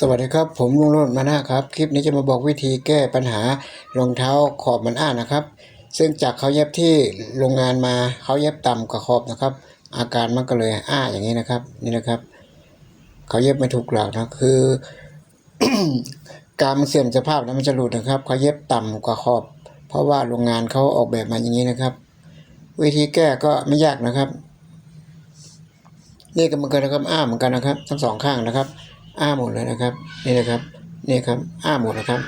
สวัสดีครับ ผมลุงโรจน์มานะครับ คลิปนี้จะมาบอกวิธีแก้ปัญหารองเท้าขอบมันอ้านะครับ ซึ่งจากเขาเย็บที่โรงงานมาเขาเย็บต่ำกว่าขอบนะครับ อาการมันก็เลยอ้าอย่างนี้นะครับ นี่นะครับ เขาเย็บไม่ถูกหลักนะคือ การมันเสื่อมสภาพแล้วมันจะหลุดนะครับ เขาเย็บต่ำกว่าขอบ เพราะว่าโรงงานเขาออกแบบมาอย่างนี้นะครับ วิธีแก้ก็ไม่ยากนะครับนี่ก็มือนกันนะครับอ้าเหมือนกันนะครับ ทั้งสองข้างนะครับ อ้าหมดเลยนะครับ นี่นะครับ นี่ครับ อ้าหมดนะครับ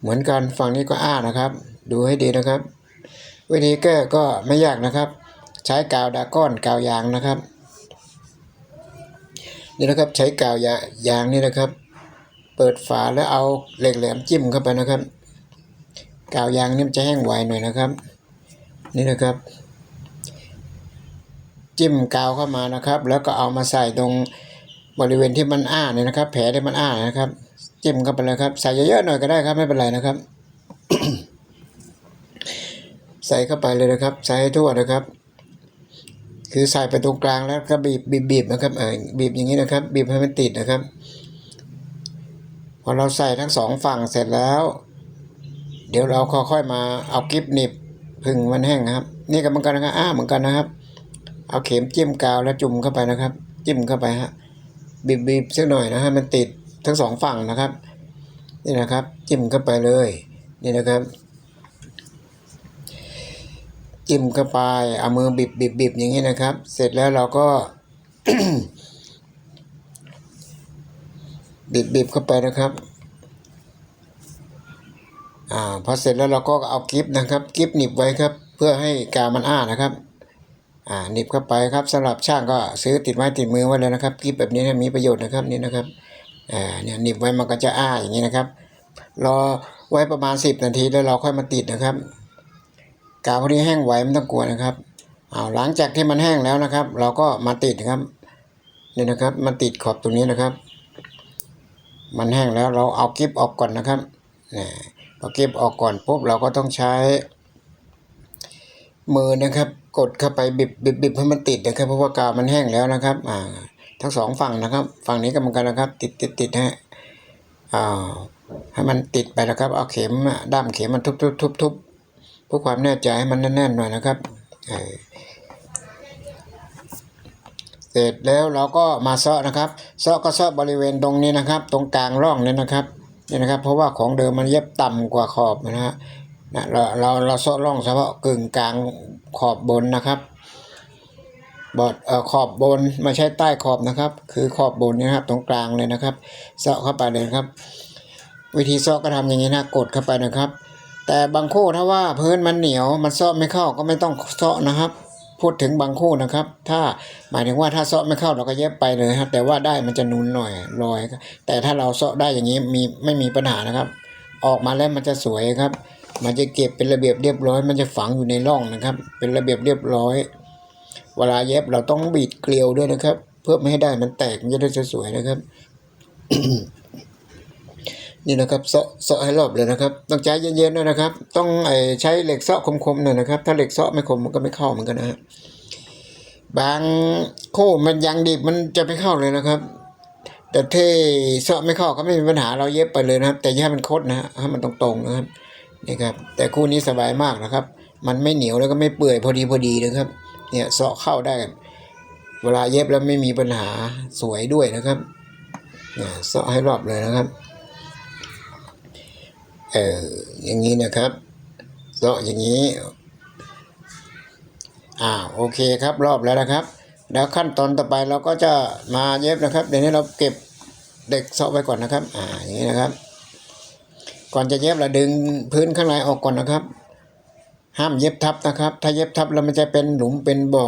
เหมือนกันฝั่งนี้ก็อ้านะครับ ดูให้ดีนะครับ วิธีแก้ก็ไม่ยากนะครับ ใช้กาวดาก้อนกาวยางนะครับ นี่นะครับใช้กาวยายางนี่นะครับ เปิดฝาแล้วเอาเหล็กแหลมจิ้มเข้าไปนะครับ กาวยางนี่มันจะแห้งไวหน่อยนะครับ นี่นะครับ จิ้มกาวเข้ามานะครับ แล้วก็เอามาใส่ตรงบริเวณที่มันอ้าเนี่ยนะครับ แผลที่มันอ้านะครับ จิ้มเข้าไปเลยครับ ใส่เยอะๆหน่อยก็ได้ครับไม่เป็นไรนะครับ ใส่เข้าไปเลยนะครับ ใส่ให้ทั่วนะครับ คือใส่ไปตรงกลางแล้วก็บีบบีบบีบนะครับเออบีบอย่างนี้นะครับ บีบให้มันติดนะครับ พอเราใส่ทั้งสองฝั่งเสร็จแล้ว เดี๋ยวเราค่อยๆมาเอากิฟหนิบพึ่งมันแห้งครับ นี่ก็เหมือนกันนะครับอ้าเหมือนกันนะครับ เอาเข็มจิ้มกาวแล้วจุ่มเข้าไปนะครับ จิ้มเข้าไปฮะบีบบีบสักหน่อยนะฮะมันติดทั้งสองฝั่งนะครับ นี่นะครับ จิ้มเข้าไปเลย นี่นะครับ จิ้มเข้าไปเอามือบีบบีบบีบอย่างนี้นะครับ เสร็จแล้วเราก็บีบบีบเข้าไปนะครับอ่าพอเสร็จแล้วเราก็เอากิฟนะครับกิฟหนีบไว้ครับ เพื่อให้กาวมันอ้านะครับ อ่าหนีบเข้าไปครับสำหรับช่างก็ซื้อติดไม้ติดมือไว้เลยนะครับกิฟแบบนี้นะมีประโยชน์นะครับนี่นะครับอ่าเนี่ยหนีบไว้มันก็จะอ้าอย่างนี้นะครับ รอไว้ประมาณ 10 นาทีแล้วเราค่อยมาติดนะครับกาวพวกนี้แห้งไวไม่ต้องกลัวนะครับเอาหลังจากที่มันแห้งแล้วนะครับ เราก็มาติดครับนี่นะครับมาติดขอบตรงนี้นะครับ มันแห้งแล้วเราเอากิฟออกก่อนนะครับนี่พอกิฟออกก่อนปุ๊บเราก็ต้องใช้มือนะครับ กดเข้าไปบิบบิบบิบให้มันติดนะครับเพราะว่ากาวมันแห้งแล้วนะครับอ่าทั้งสองฝั่งนะครับ ฝั่งนี้ก็เหมือนกันนะครับ ติดติดติดฮะอ่าให้มันติดไปนะครับ เอาเข็มด้ามเข็มมันทุบทุบทุบทุบเพื่อความแน่ใจให้มันแน่นๆหน่อยนะครับเสร็จแล้วเราก็มาเซาะนะครับเซาะก็เซาะบริเวณตรงนี้นะครับ ตรงกลางร่องนี่นะครับนี่นะครับ เพราะว่าของเดิมมันเย็บต่ำกว่าขอบนะฮะ นะเราเราเราเซาะร่องเฉพาะกึ่งกลางขอบบนนะครับบอดเอ่อขอบบนไม่ใช่ใต้ขอบนะครับ คือขอบบนนี่นะครับตรงกลางเลยนะครับเซาะเข้าไปเลยครับ วิธีเซาะก็ทำอย่างนี้นะกดเข้าไปนะครับ แต่บางคู่ถ้าว่าพื้นมันเหนียวมันเซาะไม่เข้าก็ไม่ต้องเซาะนะครับ พูดถึงบางคู่นะครับ ถ้าหมายถึงว่าถ้าเซาะไม่เข้าเราก็เย็บไปเลยครับ แต่ว่าได้มันจะนุนหน่อยลอย แต่ถ้าเราเซาะได้อย่างนี้มีไม่มีปัญหานะครับ ออกมาแล้วมันจะสวยครับ มันจะเก็บเป็นระเบียบเรียบร้อย มันจะฝังอยู่ในร่องนะครับ เป็นระเบียบเรียบร้อย เวลาเย็บเราต้องบีดเกลียวด้วยนะครับ เพื่อไม่ให้ได้มันแตกมันจะได้สวยๆนะครับ นี่นะครับเซาะเซาะให้รอบเลยนะครับ ต้องใจเย็นๆด้วยนะครับ ต้องใช้เหล็กเซาะคมๆหน่อยนะครับ ถ้าเหล็กเซาะไม่คมมันก็ไม่เข้าเหมือนกันนะฮะบางโค้มันยางดิบมันจะไม่เข้าเลยนะครับ แต่เทเซาะไม่เข้าก็ไม่มีปัญหาเราเย็บไปเลยนะครับ แต่อย่าให้มันคดนะฮะให้มันตรงๆนะครับ นี่ครับแต่คู่นี้สบายมากนะครับ มันไม่เหนียวแล้วก็ไม่เปื่อยพอดีพอดีนะครับเนี่ยเซาะเข้าได้ เวลาเย็บแล้วไม่มีปัญหาสวยด้วยนะครับเนี่ยเซาะให้รอบเลยนะครับเอออย่างนี้นะครับเซาะอย่างนี้อ่าโอเคครับรอบแล้วนะครับ แล้วขั้นตอนต่อไปเราก็จะมาเย็บนะครับ เดี๋ยวนี้เราเก็บเด็กเซาะไว้ก่อนนะครับ อ่าอย่างนี้นะครับ ก่อนจะเย็บเราดึงพื้นข้างในออกก่อนนะครับ ห้ามเย็บทับนะครับ ถ้าเย็บทับแล้วมันจะเป็นหลุมเป็นบ่อ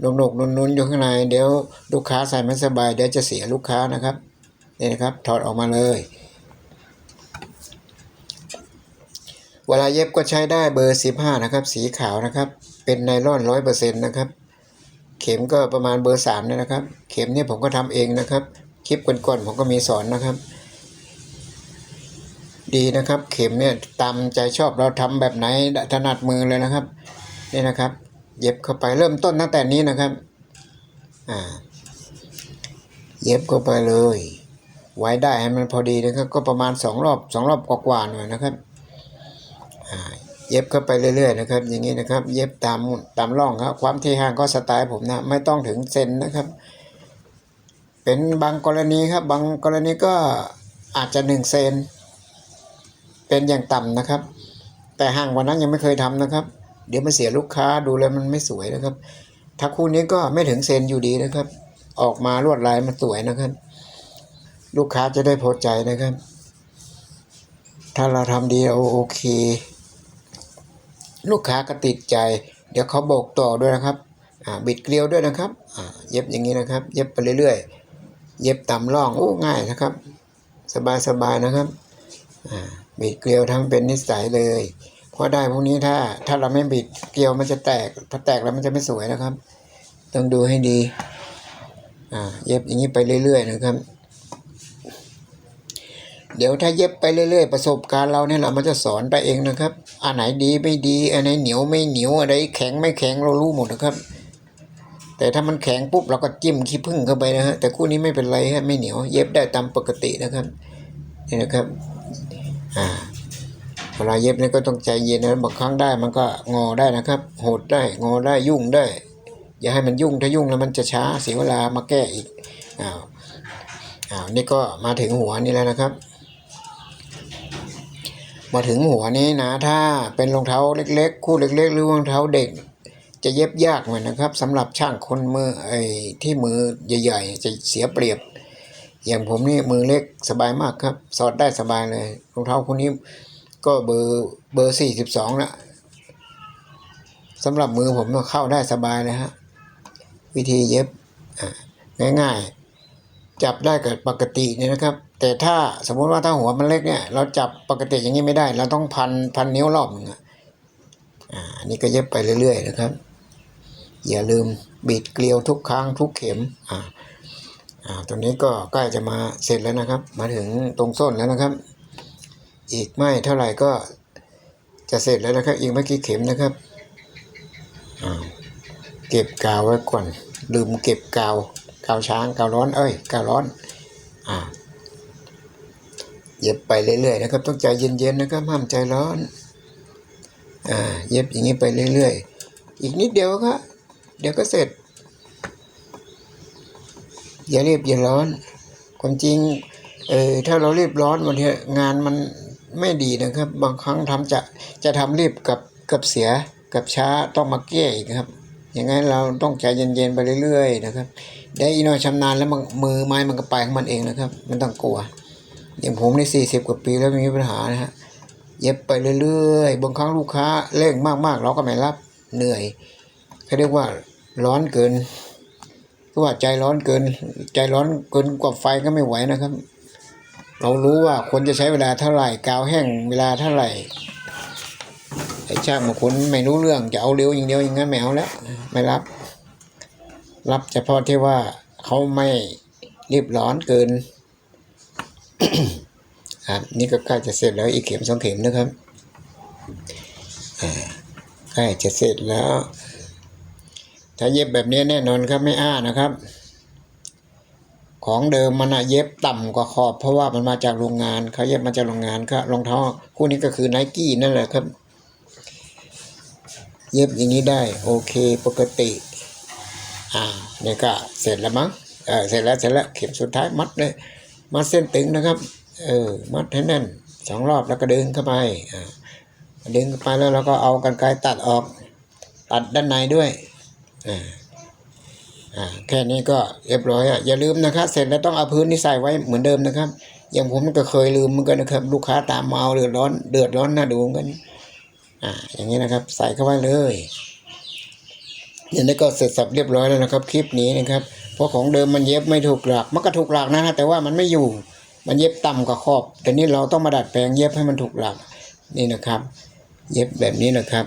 หนกๆนุนๆอยู่ข้างใน เดี๋ยวลูกค้าใส่ไม่สบายเดี๋ยวจะเสียลูกค้านะครับนี่นะครับถอดออกมาเลย เวลาเย็บก็ใช้ได้เบอร์15นะครับ สีขาวนะครับ เป็นไนล่อนร้อยเปอร์เซ็นต์นะครับ เข็มก็ประมาณเบอร์สามเนี่ยนะครับ เข็มเนี่ยผมก็ทำเองนะครับ คลิปก่อนๆผมก็มีสอนนะครับ ดีนะครับ เข็มเนี่ยตามใจชอบเราทำแบบไหนถนัดมือเลยนะครับนี่นะครับ เย็บเข้าไปเริ่มต้นตั้งแต่นี้นะครับอ่าเย็บเข้าไปเลย ไว้ได้ให้มันพอดีนะครับ ก็ประมาณสองรอบสองรอบกว่าๆหน่อยนะครับอ่าเย็บเข้าไปเรื่อยๆนะครับ อย่างนี้นะครับ เย็บตามตามร่องครับความที่ห่างก็สไตล์ผมนะไม่ต้องถึงเซนนะครับ เป็นบางกรณีครับ บางกรณีก็อาจจะหนึ่งเซน เป็นอย่างต่ำนะครับ แต่ห่างกวันนั้นยังไม่เคยทำนะครับ เดี๋ยวมันเสียลูกค้าดูแล้วมันไม่สวยนะครับ ถ้าคู่นี้ก็ไม่ถึงเซนอยู่ดีนะครับ ออกมาลวดลายมันสวยนะครับ ลูกค้าจะได้พอใจนะครับ ถ้าเราทำดีโอโอเค ลูกค้าก็ติดใจ เดี๋ยวเขาบอกต่อด้วยนะครับบิดเกลียวด้วยนะครับเย็บอย่างนี้นะครับ เย็บไปเรื่อยๆ เย็บตามร่องโอ้ง่ายนะครับ สบายๆนะครับ อ่า บิดเกลียวทำเป็นนิสัยเลย เพราะได้พวกนี้ถ้าถ้าเราไม่บิดเกลียวมันจะแตกถ้าแตกแล้วมันจะไม่สวยนะครับ ต้องดูให้ดีอ่าเย็บอย่างนี้ไปเรื่อย ๆ นะครับ เดี๋ยวถ้าเย็บไปเรื่อย ๆ ประสบการณ์เราเนี่ยแหละมันจะสอนไปเองนะครับอันไหนดีไม่ดีอันไหนเหนียวไม่เหนียวอะไรแข็งไม่แข็งเรารู้หมดนะครับ แต่ถ้ามันแข็งปุ๊บเราก็จิ้มขี้ผึ้งเข้าไปนะฮะแต่คู่นี้ไม่เป็นไรฮะไม่เหนียว เย็บได้ตามปกตินะครับนี่นะครับ อ่าเวลาเย็บนี่ก็ต้องใจเย็นนะบางครั้งได้มันก็งอได้นะครับหดได้งอได้ยุ่งได้ อย่าให้มันยุ่งถ้ายุ่งแล้วมันจะช้าเสียเวลามาแก้อีกอ้าวอ้าวนี่ก็มาถึงหัวนี่แล้วนะครับ มาถึงหัวนี้นะถ้าเป็นรองเท้าเล็ก ๆ คู่เล็ก ๆ หรือรองเท้าเด็ก จะเย็บยากหน่อยนะครับสำหรับช่างคนมือไอ้ที่มือใหญ่ ๆ จะเสียเปรียบ อย่างผมนี่มือเล็กสบายมากครับ สอดได้สบายเลยรองเท้าคู่นี้ก็เบอร์เบอร์สี่สิบสองละสำหรับมือผมเข้าได้สบายเลยฮะวิธีเย็บง่ายๆ จับได้กับปกติเนี่ยนะครับ แต่ถ้าสมมติว่าถ้าหัวมันเล็กเนี่ย เราจับปกติอย่างนี้ไม่ได้ เราต้องพันพันนิ้วรอบหนึงอะอ่าอันนี้ก็เย็บไปเรื่อยๆนะครับ อย่าลืมบีดเกลียวทุกครั้งทุกเข็มอ่า อ่าตรงนี้ก็ใกล้จะมาเสร็จแล้วนะครับ มาถึงตรงส้นแล้วนะครับ อีกไม่เท่าไหร่ก็จะเสร็จแล้วนะครับ อีกไม่กี่เข็มนะครับอ่าเก็บกาวไว้ก่อนลืมเก็บกาวกาวช้างกาวร้อนเอ้ยกาวร้อนอ่าเย็บไปเรื่อยๆนะครับ ต้องใจเย็นๆนะครับห้ามใจร้อนอ่าเย็บอย่างนี้ไปเรื่อยๆ อีกนิดเดียวครับเดี๋ยวก็เสร็จ อย่ารีบอย่าร้อน ความจริงเออถ้าเรารีบร้อนบางทีงานมันไม่ดีนะครับ บางครั้งทำจะจะทำรีบกับกับเสียกับช้าต้องมาแก้อีกครับ อย่างนั้นเราต้องใจเย็นๆไปเรื่อยๆนะครับได้อีน่อยชำนาญแล้วมันมือไม้มันก็ไปของมันเองนะครับไม่ต้องกลัว อย่างผมในสี่สิบกว่าปีแล้วมีปัญหานะฮะเย็บไปเรื่อยๆบางครั้งลูกค้าเร่งมากๆ เราก็ไม่รับเหนื่อยเขาเรียกว่าร้อนเกิน ก็ว่าใจร้อนเกิน ใจร้อนเกินกว่าไฟก็ไม่ไหวนะครับ เรารู้ว่าควรจะใช้เวลาเท่าไหร่กาวแห้งเวลาเท่าไหร่ไอ้ช่างบางคนไม่รู้เรื่องจะเอาเร็วอย่างเดียวอย่างนั้นไม่เอาแล้วไม่รับ รับเฉพาะที่ว่าเขาไม่รีบร้อนเกินครับนี่ก็ใกล้จะเสร็จแล้วอีกเข็มสองเข็มนะครับใกล้จะเสร็จแล้ว ถ้าเย็บแบบนี้แน่นอนครับไม่อ้านะครับ ของเดิมมันอะเย็บต่ำกว่าขอบ เพราะว่ามันมาจากโรงงานเขาเย็บมาจากโรงงานก็รองเท้าคู่นี้ก็คือไนกี้นั่นแหละครับ เย็บอย่างนี้ได้โอเคปกติ อ่าเนี่ยก็เสร็จแล้วมั้งเออเสร็จแล้วเสร็จแล้วเข็มสุดท้ายมัดเลยมัดเส้นตึงนะครับ เออมัดให้แน่นสองรอบแล้วก็ดึงเข้าไปอ่าดึงเข้าไปแล้วเราก็เอากันไกรตัดออก ตัดด้านในด้วย แค่นี้ก็เรียบร้อยอะอย่าลืมนะครับ เสร็จแล้วต้องเอาพื้นนี่ใส่ไว้เหมือนเดิมนะครับ อย่างผมก็เคยลืมเหมือนกันนะครับ ลูกค้าตามมาเอาเดือดร้อนเดือดร้อนน่าดูเหมือนกันอ่าอย่างนี้นะครับ ใส่เข้าไปเลยอย่างนี้ก็เสร็จสับเรียบร้อยแล้วนะครับ คลิปนี้นะครับ เพราะของเดิมมันเย็บไม่ถูกหลัก มันก็ถูกหลักนะฮะแต่ว่ามันไม่อยู่มันเย็บต่ำกว่าขอบแต่นี่เราต้องมาดัดแปลงเย็บให้มันถูกหลักนี่นะครับ เย็บแบบนี้นะครับ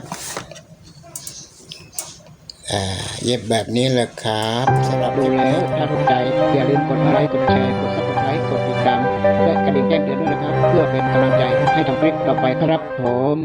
เย็บแบบนี้แหละครับสำหรับดูแล้วถ้าถูกใจอย่าลืมกดไลค์กดแชร์กดซับสไครต์กดติดตามและกระดิ่งแจ้งเตือนด้วยนะครับ เพื่อเป็นกำลังใจให้ทำคลิปต่อไปครับผม